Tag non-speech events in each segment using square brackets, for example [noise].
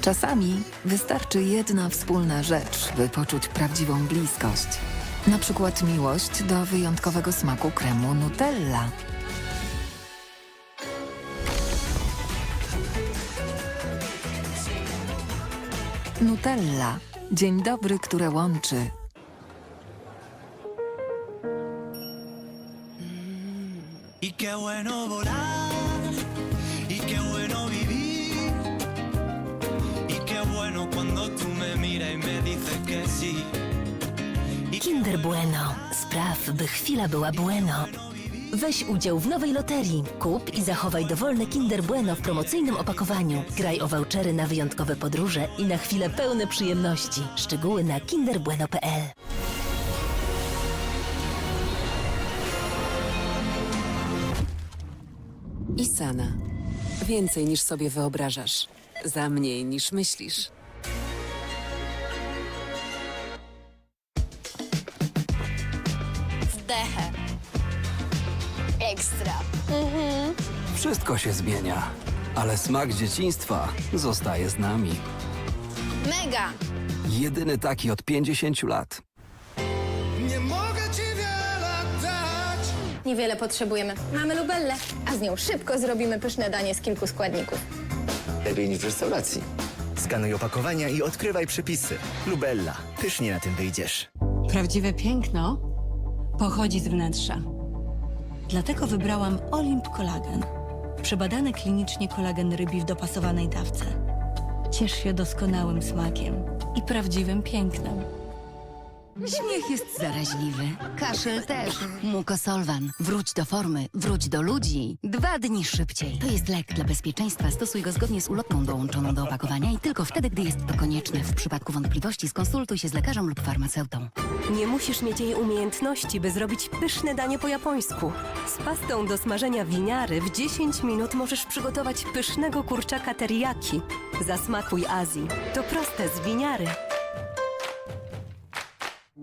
Czasami wystarczy jedna wspólna rzecz, by poczuć prawdziwą bliskość. Na przykład miłość do wyjątkowego smaku kremu Nutella. Nutella. Dzień dobry, które łączy. Y qué bueno volar, Bueno. Spraw, by chwila była bueno. Weź udział w nowej loterii. Kup i zachowaj dowolne Kinder Bueno w promocyjnym opakowaniu. Graj o vouchery na wyjątkowe podróże i na chwile pełne przyjemności. Szczegóły na kinderbueno.pl Isana. Więcej niż sobie wyobrażasz. Za mniej niż myślisz. Wszystko się zmienia, ale smak dzieciństwa zostaje z nami. Mega. Jedyny taki od 50 lat. Nie mogę ci wiele dać. Niewiele potrzebujemy. Mamy lubellę, a z nią szybko zrobimy pyszne danie z kilku składników. Lepiej niż w restauracji. Skanuj opakowania i odkrywaj przepisy. Lubella. Pysznie na tym wyjdziesz. Prawdziwe piękno pochodzi z wnętrza. Dlatego wybrałam Olimp Kolagen. Przebadany klinicznie kolagen rybi w dopasowanej dawce. Ciesz się doskonałym smakiem i prawdziwym pięknem. Śmiech jest zaraźliwy. Kaszel też. Mukosolwan. Wróć do formy. Wróć do ludzi. Dwa dni szybciej. To jest lek dla bezpieczeństwa. Stosuj go zgodnie z ulotką dołączoną do opakowania i tylko wtedy, gdy jest to konieczne. W przypadku wątpliwości skonsultuj się z lekarzem lub farmaceutą. Nie musisz mieć jej umiejętności, by zrobić pyszne danie po japońsku. Z pastą do smażenia winiary w 10 minut możesz przygotować pysznego kurczaka teriyaki. Zasmakuj Azji. To proste z winiary.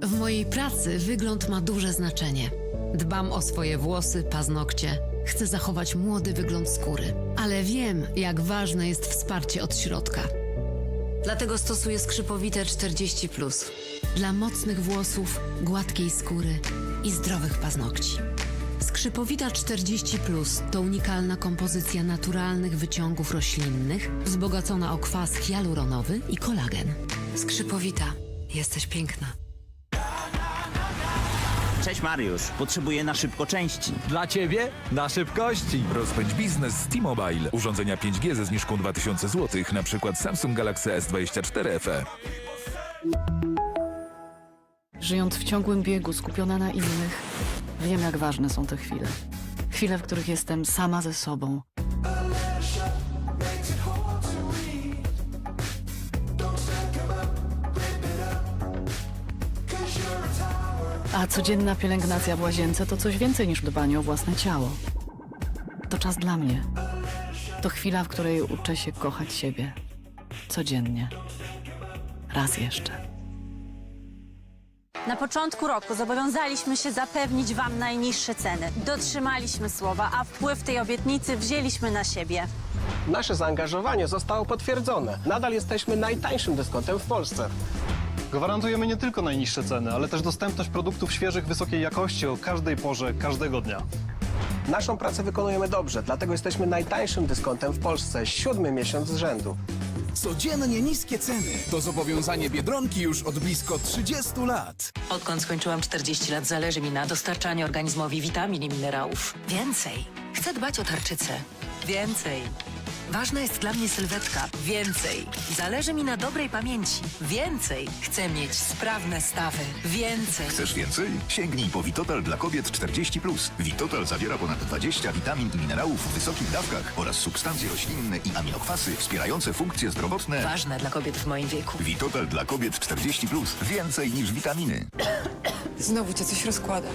W mojej pracy wygląd ma duże znaczenie. Dbam o swoje włosy, paznokcie. Chcę zachować młody wygląd skóry. Ale wiem, jak ważne jest wsparcie od środka. Dlatego stosuję skrzypowite 40. Dla mocnych włosów, gładkiej skóry i zdrowych paznokci. Skrzypowita 40 to unikalna kompozycja naturalnych wyciągów roślinnych, wzbogacona o kwas hialuronowy i kolagen. Skrzypowita, jesteś piękna. Cześć Mariusz. Potrzebuję na szybko części. Dla Ciebie na szybkości. Rozpędź biznes z T-Mobile. Urządzenia 5G ze zniżką 2000 zł, na przykład Samsung Galaxy S24 FE. Żyjąc w ciągłym biegu, skupiona na innych, wiem, jak ważne są te chwile. Chwile, w których jestem sama ze sobą. A codzienna pielęgnacja w łazience to coś więcej niż dbanie o własne ciało. To czas dla mnie. To chwila, w której uczę się kochać siebie. Codziennie. Raz jeszcze. Na początku roku zobowiązaliśmy się zapewnić Wam najniższe ceny. Dotrzymaliśmy słowa, a wpływ tej obietnicy wzięliśmy na siebie. Nasze zaangażowanie zostało potwierdzone. Nadal jesteśmy najtańszym dyskontem w Polsce. Gwarantujemy nie tylko najniższe ceny, ale też dostępność produktów świeżych, wysokiej jakości o każdej porze, każdego dnia. Naszą pracę wykonujemy dobrze, dlatego jesteśmy najtańszym dyskontem w Polsce. Siódmy miesiąc z rzędu. Codziennie niskie ceny. To zobowiązanie Biedronki już od blisko 30 lat. Odkąd skończyłam 40 lat, zależy mi na dostarczaniu organizmowi witamin i minerałów. Więcej. Chcę dbać o tarczycę. Więcej. Ważna jest dla mnie sylwetka. Więcej. Zależy mi na dobrej pamięci. Więcej. Chcę mieć sprawne stawy. Więcej. Chcesz więcej? Sięgnij po Witotal dla kobiet 40. Witotal zawiera ponad 20 witamin i minerałów w wysokich dawkach oraz substancje roślinne i aminokwasy wspierające funkcje zdrowotne. Ważne dla kobiet w moim wieku. Witotal dla kobiet 40. Więcej niż witaminy. [coughs] Znowu cię coś rozkłada.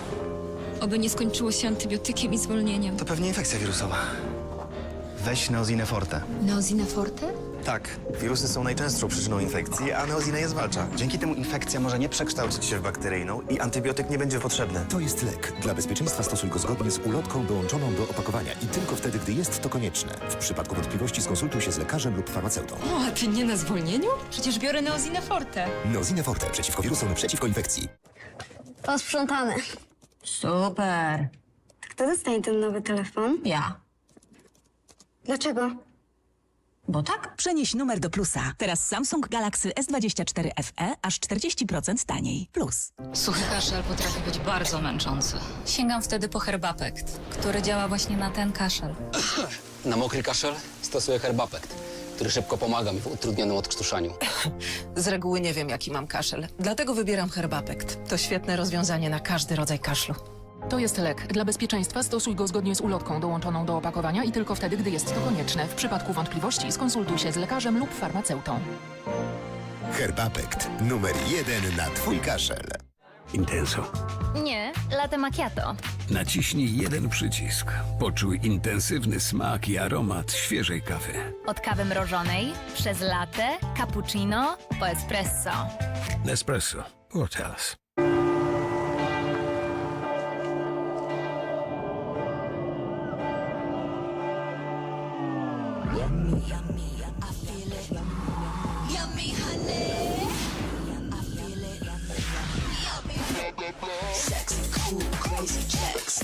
Oby nie skończyło się antybiotykiem i zwolnieniem. To pewnie infekcja wirusowa. Weź Neozinę Forte. Neozina Forte? Tak, wirusy są najczęstszą przyczyną infekcji, a neozina je zwalcza. Dzięki temu infekcja może nie przekształcić się w bakteryjną i antybiotyk nie będzie potrzebny. To jest lek. Dla bezpieczeństwa stosuj go zgodnie z ulotką dołączoną do opakowania i tylko wtedy, gdy jest to konieczne. W przypadku wątpliwości skonsultuj się z lekarzem lub farmaceutą. O, a ty nie na zwolnieniu? Przecież biorę Neozinę Forte. Nozine Forte przeciwko wirusom, przeciwko infekcji. Posprzątane. Super. Kto dostanie ten nowy telefon? Ja. Dlaczego? Bo tak? Przenieś numer do plusa. Teraz Samsung Galaxy S24 FE aż 40% taniej. Plus. Suchy kaszel potrafi być bardzo męczący. Sięgam wtedy po Herbapekt, który działa właśnie na ten kaszel. [clears throat] Na mokry kaszel stosuję Herbapekt, który szybko pomaga mi w utrudnionym odkrztuszaniu. Z reguły nie wiem, jaki mam kaszel. Dlatego wybieram Herbapekt. To świetne rozwiązanie na każdy rodzaj kaszlu. To jest lek. Dla bezpieczeństwa stosuj go zgodnie z ulotką dołączoną do opakowania i tylko wtedy, gdy jest to konieczne. W przypadku wątpliwości skonsultuj się z lekarzem lub farmaceutą. Herbapekt. Numer jeden na twój kaszel. Intenso. Nie, latte macchiato. Naciśnij jeden przycisk. Poczuj intensywny smak i aromat świeżej kawy. Od kawy mrożonej, przez latte, cappuccino, po espresso. Nespresso. What else? Cool, crazy checks.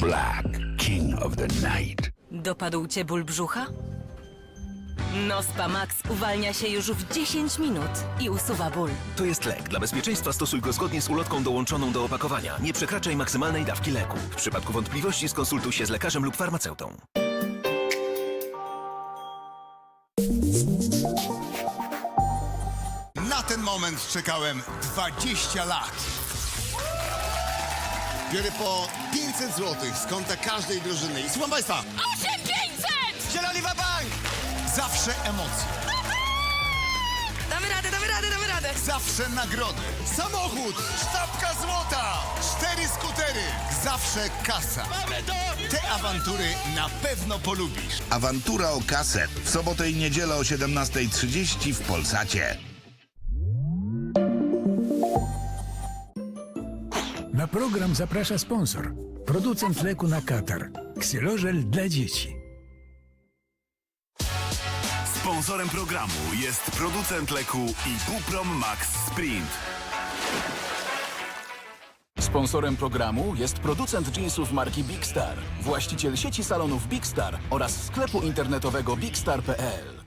Black. King of the night. Dopadł cię ból brzucha? Nospa Max uwalnia się już w 10 minut i usuwa ból. To jest lek. Dla bezpieczeństwa stosuj go zgodnie z ulotką dołączoną do opakowania. Nie przekraczaj maksymalnej dawki leku. W przypadku wątpliwości skonsultuj się z lekarzem lub farmaceutą. Na ten moment czekałem 20 lat. Biorę po 500 zł z konta każdej drużyny. I słucham Państwa, 8500! Zieloni Bank! Zawsze emocje. Damy radę, damy radę, damy radę! Zawsze nagrody. Samochód, sztabka złota, cztery skutery, zawsze kasa. Mamy to! Te awantury na pewno polubisz. Awantura o kasę. W sobotę i niedzielę o 17.30 w Polsacie. Na program zaprasza sponsor. Producent leku na katar. Ksylorzel dla dzieci. Sponsorem programu jest producent leku Ibuprom Max Sprint. Sponsorem programu jest producent jeansów marki Big Star, właściciel sieci salonów Big Star oraz sklepu internetowego bigstar.pl.